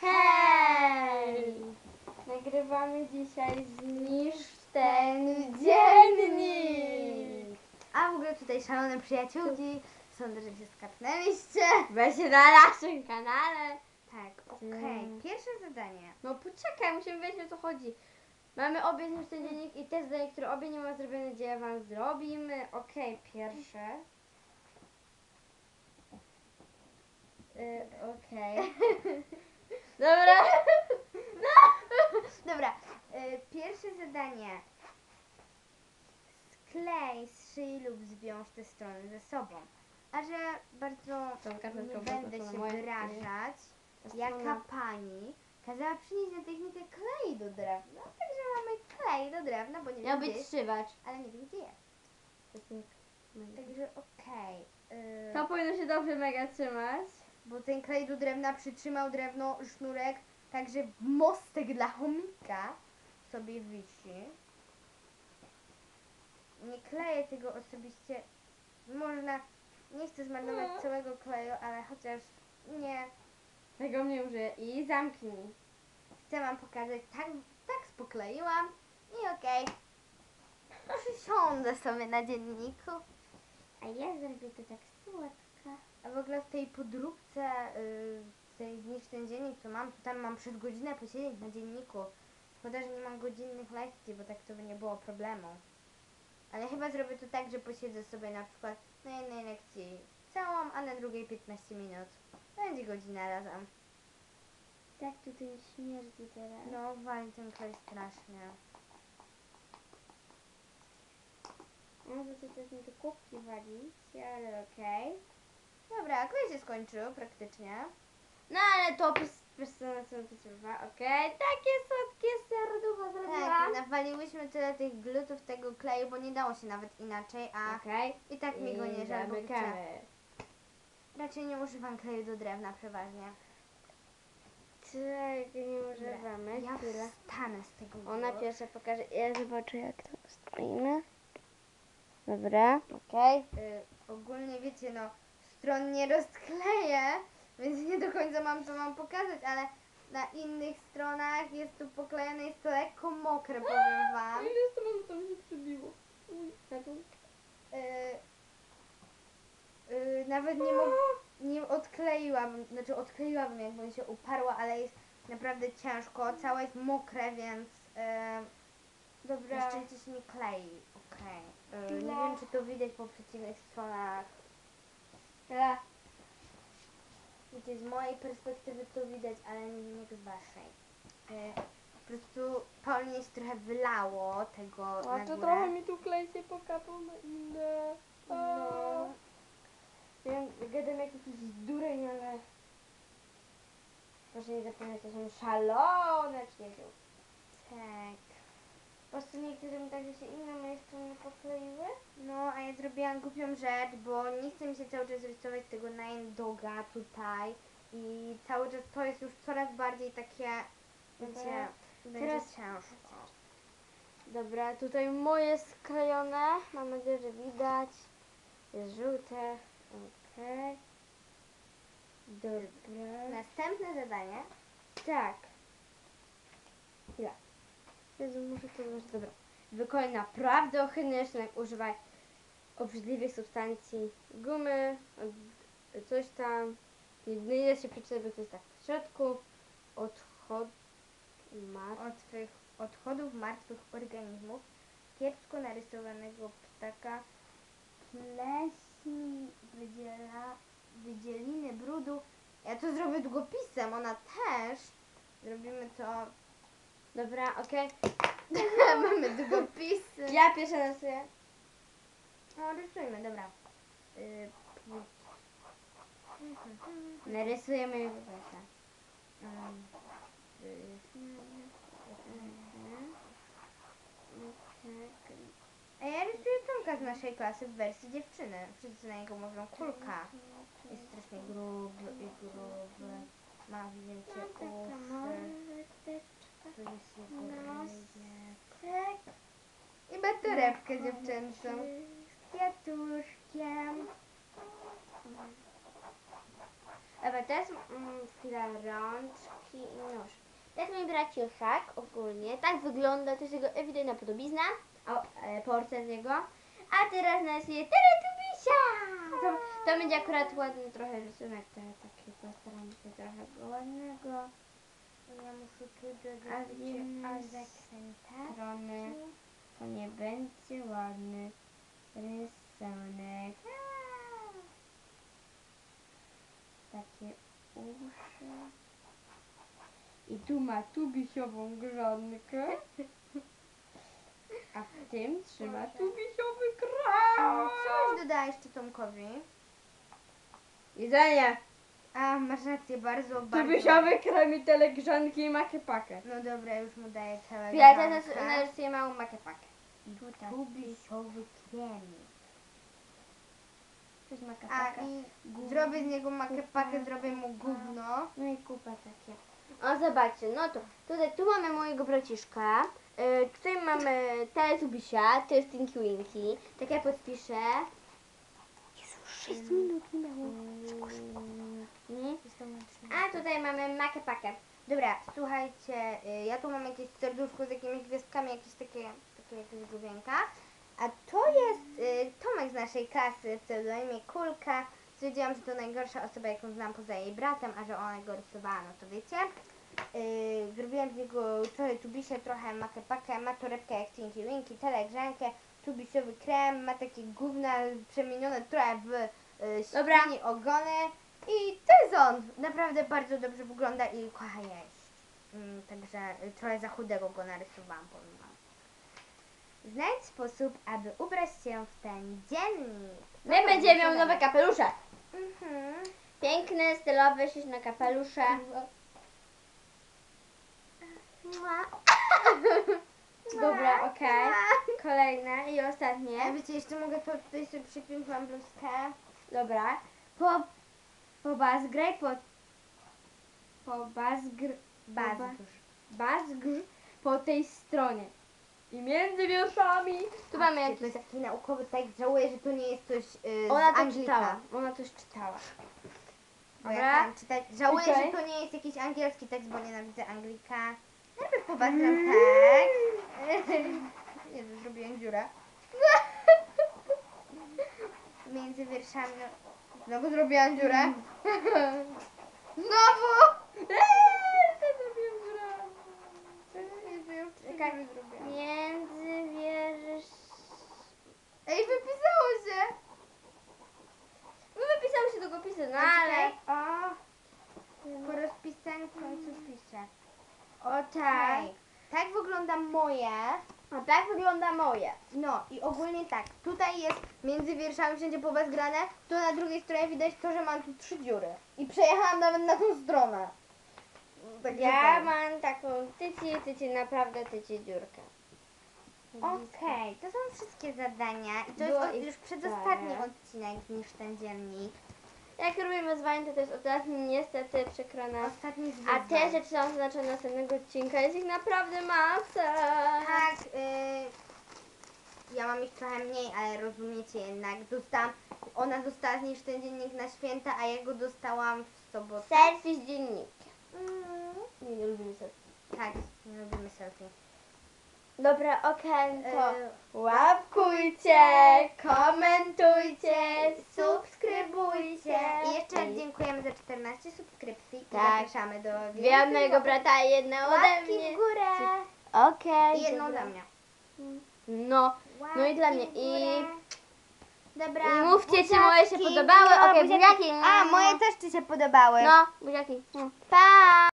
Hej! Nagrywamy dzisiaj Zniszcz ten dziennik! A w ogóle tutaj szalone przyjaciółki. Sądzę, że się skapnęliście. Weź na naszym kanale! Tak, okej. Mm. Pierwsze zadanie. No poczekaj, musimy wiedzieć o co chodzi. Mamy obie Zniszcz ten dziennik i te zadanie, które obie nie ma zrobione, gdzie wam zrobimy. Okej, pierwsze. Y, Okej. Dobra. Dobra, y, pierwsze zadanie. Sklej, zszyj lub zwiąż te strony ze sobą. A że bardzo nie będę się wyrażać, Ta jaka strona- pani kazała przynieść na technikę klei do drewna. Także mamy klej do drewna, bo nie Miał wiem gdzie być jest, strzywacz. ale nie wiem gdzie jest. Tak. Także okej. y, To powinno się dobrze mega trzymać. Bo ten klej do drewna przytrzymał drewno, sznurek, także mostek dla chomika sobie wisi. Nie kleję tego osobiście. Można, nie chcę zmarnować No. całego kleju, ale chociaż nie. Tego mnie użyję i zamknij. Chcę wam pokazać, tak, tak spokleiłam i okej. Przysiądę sobie na dzienniku. A ja zrobię to tak słodko. A w ogóle w tej podróbce, yy, tej zniszcz ten dziennik, co mam, to tam mam przez godzinę posiedzieć na dzienniku. Szkoda, że nie mam godzinnych lekcji, bo tak to by nie było problemu. Ale chyba zrobię to tak, że posiedzę sobie na przykład na jednej lekcji całą, a na drugiej 15 minut. Będzie godzina razem. Tak tutaj śmierdzi teraz. No, wali ten klej strasznie. No to też mi te kubki walić, ale okej. Dobra, klej się skończył praktycznie. No ale to personalne to trwa, okej. Takie słodkie serducho zrobiłam. Tak, nawaliłyśmy tyle tych glutów tego kleju, bo nie dało się nawet inaczej, a Okej. i tak mi go nie żal, bo chcę. zamykamy. Raczej nie używam kleju do drewna przeważnie. Tak, nie używamy. Ja Chwilę. wstanę z tego Ona pierwsza pokaże, ja zobaczę jak to stoimy. Dobra, okej. Y, ogólnie wiecie, no stron nie rozkleję, więc nie do końca mam co wam pokazać, ale na innych stronach jest tu poklejone, jest to lekko mokre, powiem wam. Ile tobą tam się przybiło? Uj, na dół. Y, y, nawet nie, mo- nie odkleiłabym, znaczy odkleiłabym jakbym się uparła, ale jest naprawdę ciężko, całe jest mokre, więc y, Dobra. Na szczęście się nie klei. Okej. Y, Nie wiem, czy to widać po przeciwnych stronach. Wiecie, z mojej perspektywy to widać, ale nie wiem jak z waszej. Y, Po prostu Paulinie się trochę wylało tego A na to górę. trochę mi tu klej się pokapał na inne. No. Wiem, gadam jak jakiś dureń, ale... Proszę nie zapominać, to są szalone przyjaciół. Tak. Po prostu niektórym tak, że się inne moje strony pokleiły. No, a ja zrobiłam głupią rzecz, bo nie chcę mi się cały czas rysować tego nine doga tutaj. I cały czas to jest już coraz bardziej takie, wiecie, będzie Teraz- ciężko. Dobra, tutaj moje sklejone. Mam nadzieję, że widać. Jest żółte. Okej. Dobra. Następne zadanie. Tak. Chwila. Muszę to zobaczyć. Dobra. Wykonaj naprawdę ohydny rysunek. Używaj obrzydliwych substancji. Gumy, coś tam. Nie, da się przeczytać, bo to jest tak w środku. Odchod... Mar... odchodów martwych organizmów, kiepsko narysowanego ptaka, pleśni, wydziela, wydzieliny brudu. Ja to zrobię długopisem, ona też. Zrobimy to. Dobra, okej. Mamy długopisy. Ja pierwsza rysuję. No, rysujmy, dobra. Y, brata. um, Tak. A ja rysuję Tomka z naszej klasy w wersji dziewczyny. Wszyscy na niego mówią kulka. Jest strasznie gruby i gruby. Ma wielkie uszy. Ryjek. I ma torebkę dziewczęcą. Z kwiatuszkiem. Nawet teraz mm, rączki i nóż. Jest mój braciuszek ogólnie. Tak wygląda, to jest jego ewidentna podobizna. O, e, portret jego. A teraz narysuję Teletubisia! To, to będzie akurat ładny trochę rysunek, to taki postaram się trochę go ładnego. Ja muszę tu dodać A zakrętać. Strony to nie będzie ładny rysunek. Takie uszy. I tu ma tubisiową grzonkę. A w tym trzyma tubisiowy krem. Coś dodajesz czy Tomkowi? Jedzenie. A, masz rację, bardzo, bardzo. Tubisiowy krem i telegrzanki i makepakę. No dobra, już mu daję całego Ja teraz garnka. narysuję małą makepakę. Tutaj. Tubisiowy krem. To jest A makepaka. i zrobię z niego makepakę, Kupa. zrobię mu gówno. No i kupa takie. O, zobaczcie, no to tutaj tu mamy mojego braciszka. Yy, tutaj mamy Teletubisia, to jest Tinky Winky. Tak ja podpiszę. Jezu, 6 minut minęło. Mm. A tutaj mamy makepakę. Dobra, słuchajcie, y, ja tu mam jakieś serduszko z jakimiś gwiazdkami, jakieś takie, takie jakieś główienka. A to jest y, Tomek z naszej klasy w pseudonimie Kulka. Stwierdziłam, że to najgorsza osoba, jaką znam poza jej bratem, a że ona go rysowała, no to wiecie. Y, zrobiłam z niego trochę tubisia, trochę makepakę, ma torebkę jak Tinky Winky, telegrzankę, tubisiowy krem, ma takie gówna przemienione trochę w y, Dobra. świni ogony. I to jest on. Naprawdę bardzo dobrze wygląda i kocha jeść. Mm, także y, trochę za chudego go narysowałam, powiem wam. Znajdź sposób, aby ubrać się w ten dziennik. My będziemy miał nowe kapelusze. Mhm. Piękne, stylowe, śliczne kapelusze. Dobra, okej. Kolejne i ostatnie. wiecie, jeszcze mogę to tutaj sobie przypiąć, mam bluzkę. Dobra. Po, po bazgraj, po, po bazgr, Bazgrz. bazgrz po tej stronie. I między wierszami. Tu mamy Patrzcie, jakiś... To jest taki naukowy tekst, żałuję, że to nie jest coś yy, Ona z to Anglika. czytała. Ona coś czytała. Bo ja Dobra. czytać. Żałuję, Okej. że to nie jest jakiś angielski tekst, bo nienawidzę Anglika. Najpierw pobawiam tak. Jezu, zrobiłem dziurę. Między wierszami. no- Znowu zrobiłam dziurę. Znowu! Już trzy Czekaj. dziury zrobiłam. Między wiersz... Ej, wypisało się! No wypisały się długopisy, no ale... O, po rozpisaniu w końcu piszę. O tak. Tak wygląda moje. A tak wygląda moje. No i ogólnie tak, tutaj jest między wierszami wszędzie po was grane, tu na drugiej stronie widać to, że mam tu trzy dziury. I przejechałam nawet na tą stronę. Także Ja tak. mam taką tyci, tyci, naprawdę tyci dziurkę. Okej, to są wszystkie zadania i to Było jest ich już przedostatni cztery. odcinek niż ten dziennik. Jak robimy wyzwanie, to to jest ostatni, niestety przykro nas. Ostatni z A wyzwań. te rzeczy są oznaczone następnego odcinka, jest ich naprawdę masa. Tak, y, ja mam ich trochę mniej, ale rozumiecie jednak. Dostałam, ona dostała z niej ten dziennik na święta, a ja go dostałam w sobotę. Selfie z dziennikiem. Mm, Nie, nie lubimy selfie. tak, nie lubimy selfie. Dobra, okej, to Y, łapkujcie, komentujcie, subskrybujcie. I jeszcze dziękujemy za 14 subskrypcji i Tak. zapraszamy do Dwie od więcej mojego łapek- brata i jedna ode Łapki mnie. w górę. Okej. I jedną dobra. dla mnie. No, no i dla mnie. Łapki w I górę. Dobra, I mówcie, czy moje się podobały. No, Okej, buziaczki. buziaki. A, moje też ci się podobały. no, buziaki. Pa!